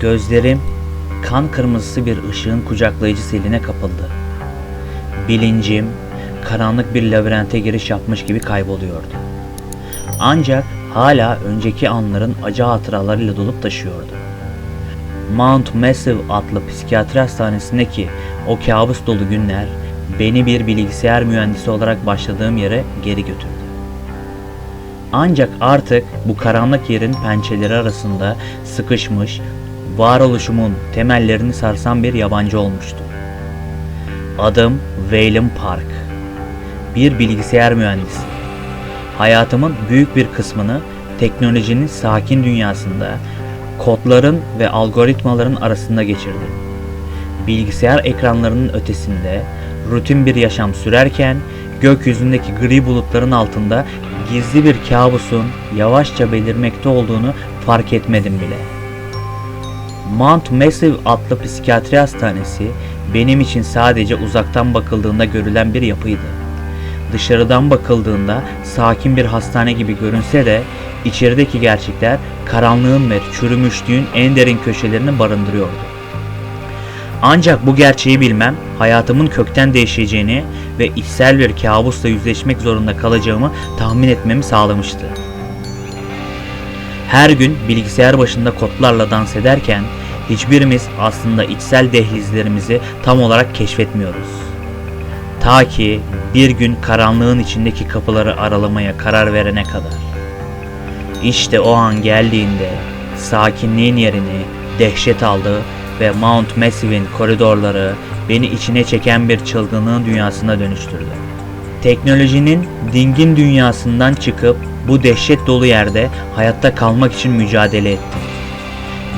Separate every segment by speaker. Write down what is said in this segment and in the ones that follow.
Speaker 1: Gözlerim kan kırmızısı bir ışığın kucaklayıcı seline kapıldı. Bilincim karanlık bir labirente giriş yapmış gibi kayboluyordu. Ancak hala önceki anların acı hatıralarıyla dolup taşıyordu. Mount Massive adlı psikiyatri hastanesindeki o kabus dolu günler beni bir bilgisayar mühendisi olarak başladığım yere geri götürdü. Ancak artık bu karanlık yerin pençeleri arasında sıkışmış, varoluşumun temellerini sarsan bir yabancı olmuştum. Adım Waylon Park. Bir bilgisayar mühendisi. Hayatımın büyük bir kısmını teknolojinin sakin dünyasında kodların ve algoritmaların arasında geçirdim. Bilgisayar ekranlarının ötesinde rutin bir yaşam sürerken gökyüzündeki gri bulutların altında gizli bir kabusun yavaşça belirmekte olduğunu fark etmedim bile. Mount Massive adlı psikiyatri hastanesi benim için sadece uzaktan bakıldığında görülen bir yapıydı. Dışarıdan bakıldığında sakin bir hastane gibi görünse de içerideki gerçekler karanlığın ve çürümüşlüğün en derin köşelerini barındırıyordu. Ancak bu gerçeği bilmem hayatımın kökten değişeceğini ve içsel bir kabusla yüzleşmek zorunda kalacağımı tahmin etmemi sağlamıştı. Her gün bilgisayar başında kodlarla dans ederken hiçbirimiz aslında içsel dehlizlerimizi tam olarak keşfetmiyoruz. Ta ki bir gün karanlığın içindeki kapıları aralamaya karar verene kadar. İşte o an geldiğinde sakinliğin yerini dehşet aldı ve Mount Massive'in koridorları beni içine çeken bir çılgınlığın dünyasına dönüştürdü. Teknolojinin dingin dünyasından çıkıp bu dehşet dolu yerde hayatta kalmak için mücadele ettim.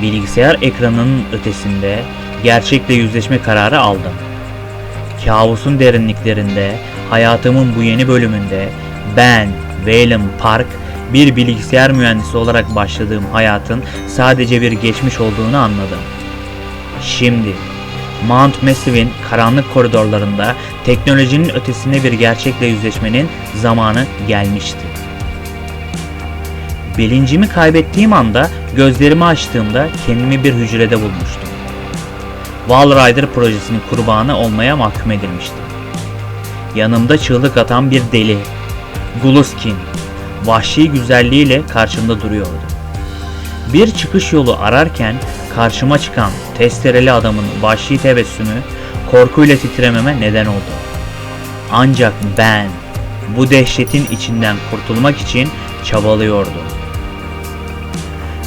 Speaker 1: Bilgisayar ekranının ötesinde gerçekle yüzleşme kararı aldım. Kabusun derinliklerinde, hayatımın bu yeni bölümünde ben, Waylon Park, bir bilgisayar mühendisi olarak başladığım hayatın sadece bir geçmiş olduğunu anladım. Şimdi Mount Massive'in karanlık koridorlarında teknolojinin ötesinde bir gerçekle yüzleşmenin zamanı gelmişti. Bilincimi kaybettiğim anda gözlerimi açtığımda kendimi bir hücrede bulmuştum. Wall Rider projesinin kurbanı olmaya mahkum edilmiştim. Yanımda çığlık atan bir deli, Guluskin, vahşi güzelliğiyle karşımda duruyordu. Bir çıkış yolu ararken karşıma çıkan testereli adamın vahşi tebessümü korkuyla titrememe neden oldu. Ancak ben bu dehşetin içinden kurtulmak için çabalıyordum.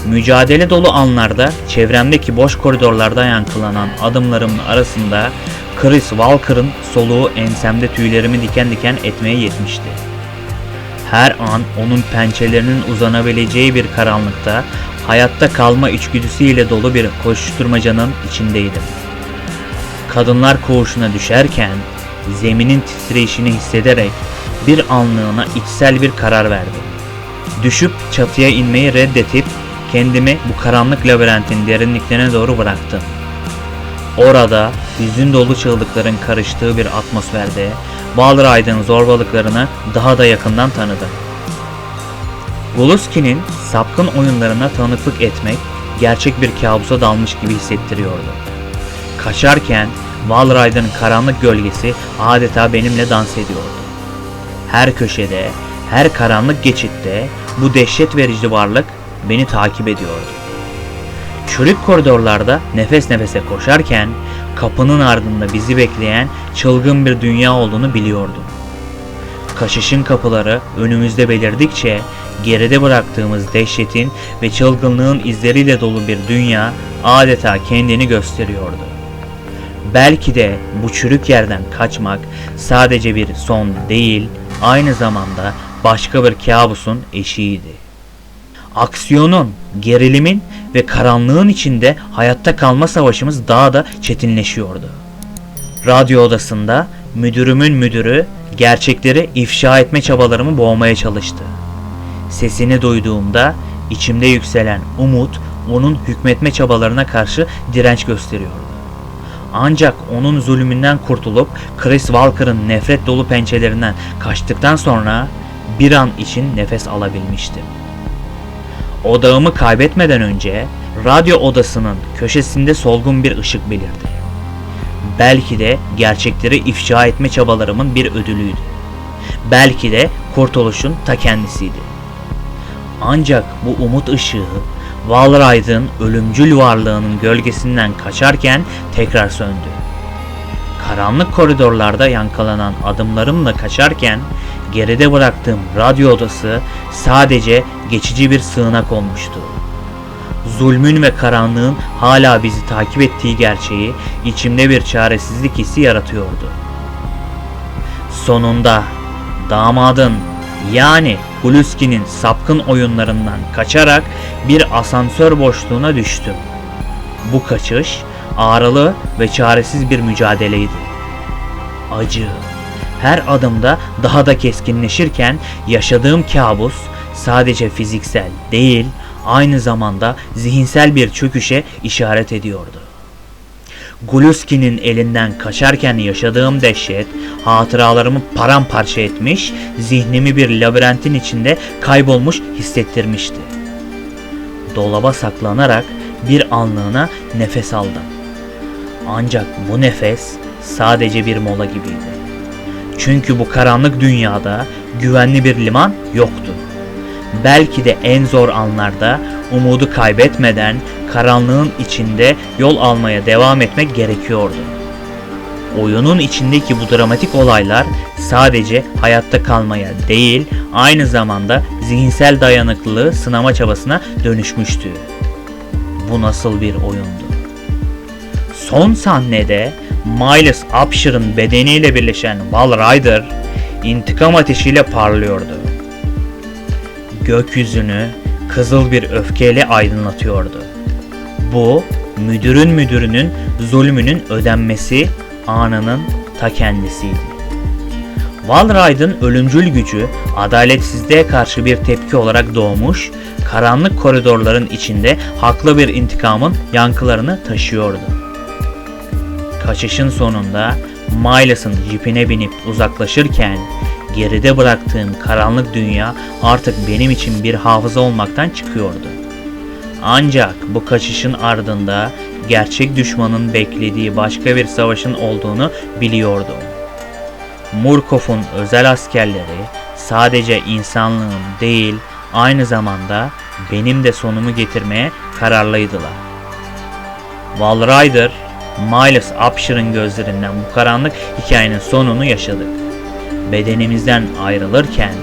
Speaker 1: Mücadele dolu anlarda çevremdeki boş koridorlarda yankılanan adımlarımın arasında Chris Walker'ın soluğu ensemde tüylerimi diken diken etmeye yetmişti. Her an onun pençelerinin uzanabileceği bir karanlıkta hayatta kalma içgüdüsüyle dolu bir koşuşturmacanın içindeydim. Kadınlar koğuşuna düşerken zeminin titreşini hissederek bir anlığına içsel bir karar verdim. Düşüp çatıya inmeyi reddetip kendimi bu karanlık labirentin derinliklerine doğru bıraktım. Orada hüzün dolu çığlıkların karıştığı bir atmosferde Balrayd'ın zorbalıklarını daha da yakından tanıdım. Goluski'nin sapkın oyunlarına tanıklık etmek gerçek bir kabusa dalmış gibi hissettiriyordu. Kaçarken Valrayd'ın karanlık gölgesi adeta benimle dans ediyordu. Her köşede, her karanlık geçitte bu dehşet verici varlık beni takip ediyordu. Çürük koridorlarda nefes nefese koşarken kapının ardında bizi bekleyen çılgın bir dünya olduğunu biliyordum. Kaşışın kapıları önümüzde belirdikçe geride bıraktığımız dehşetin ve çılgınlığın izleriyle dolu bir dünya adeta kendini gösteriyordu. Belki de bu çürük yerden kaçmak sadece bir son değil, aynı zamanda başka bir kabusun eşiğiydi. Aksiyonun, gerilimin ve karanlığın içinde hayatta kalma savaşımız daha da çetinleşiyordu. Radyo odasında müdürümün müdürü gerçekleri ifşa etme çabalarımı boğmaya çalıştı. Sesini duyduğumda içimde yükselen umut onun hükmetme çabalarına karşı direnç gösteriyordu. Ancak onun zulmünden kurtulup Chris Walker'ın nefret dolu pençelerinden kaçtıktan sonra bir an için nefes alabilmiştim. Odağımı kaybetmeden önce radyo odasının köşesinde solgun bir ışık belirdi. Belki de gerçekleri ifşa etme çabalarımın bir ödülüydü. Belki de kurtuluşun ta kendisiydi. Ancak bu umut ışığı Walright'ın ölümcül varlığının gölgesinden kaçarken tekrar söndü. Karanlık koridorlarda yankalanan adımlarımla kaçarken geride bıraktığım radyo odası sadece geçici bir sığınak olmuştu. Zulmün ve karanlığın hala bizi takip ettiği gerçeği içimde bir çaresizlik hissi yaratıyordu. Sonunda damadın yani Huluski'nin sapkın oyunlarından kaçarak bir asansör boşluğuna düştüm. Bu kaçış ağrılı ve çaresiz bir mücadeleydi. Acı her adımda daha da keskinleşirken yaşadığım kabus sadece fiziksel değil, aynı zamanda zihinsel bir çöküşe işaret ediyordu. Guluski'nin elinden kaçarken yaşadığım dehşet hatıralarımı paramparça etmiş, zihnimi bir labirentin içinde kaybolmuş hissettirmişti. Dolaba saklanarak bir anlığına nefes aldım. Ancak bu nefes sadece bir mola gibiydi. Çünkü bu karanlık dünyada güvenli bir liman yoktu. Belki de en zor anlarda umudu kaybetmeden karanlığın içinde yol almaya devam etmek gerekiyordu. Oyunun içindeki bu dramatik olaylar sadece hayatta kalmaya değil, aynı zamanda zihinsel dayanıklılığı sınama çabasına dönüşmüştü. Bu nasıl bir oyundu? Son sahnede Miles Upsher'ın bedeniyle birleşen Wall Rider intikam ateşiyle parlıyordu. Gökyüzünü kızıl bir öfkeyle aydınlatıyordu. Bu müdürün müdürünün zulmünün ödenmesi anının ta kendisiydi. Walright'ın ölümcül gücü adaletsizliğe karşı bir tepki olarak doğmuş, karanlık koridorların içinde haklı bir intikamın yankılarını taşıyordu. Kaçışın sonunda Miles'ın jipine binip uzaklaşırken geride bıraktığım karanlık dünya artık benim için bir hafıza olmaktan çıkıyordu. Ancak bu kaçışın ardında gerçek düşmanın beklediği başka bir savaşın olduğunu biliyordum. Murkoff'un özel askerleri sadece insanlığın değil aynı zamanda benim de sonumu getirmeye kararlıydılar. Walrider, Miles Upsher'ın gözlerinden bu karanlık hikayenin sonunu yaşadık. Bedenimizden ayrılırken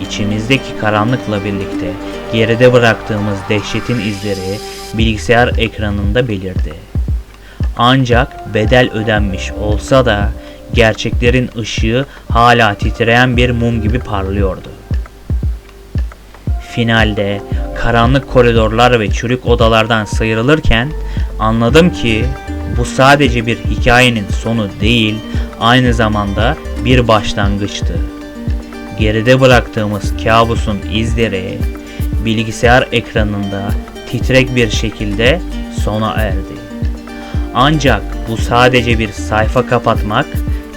Speaker 1: içimizdeki karanlıkla birlikte geride bıraktığımız dehşetin izleri bilgisayar ekranında belirdi. Ancak bedel ödenmiş olsa da gerçeklerin ışığı hala titreyen bir mum gibi parlıyordu. Finalde karanlık koridorlar ve çürük odalardan sıyrılırken anladım ki bu sadece bir hikayenin sonu değil, aynı zamanda bir başlangıçtı. Geride bıraktığımız kabusun izleri bilgisayar ekranında titrek bir şekilde sona erdi. Ancak bu sadece bir sayfa kapatmak,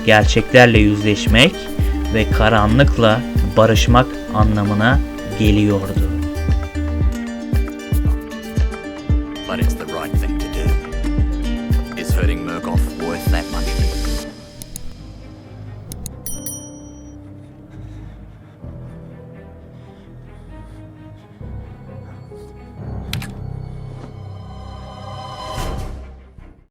Speaker 1: gerçeklerle yüzleşmek ve karanlıkla barışmak anlamına geliyordu.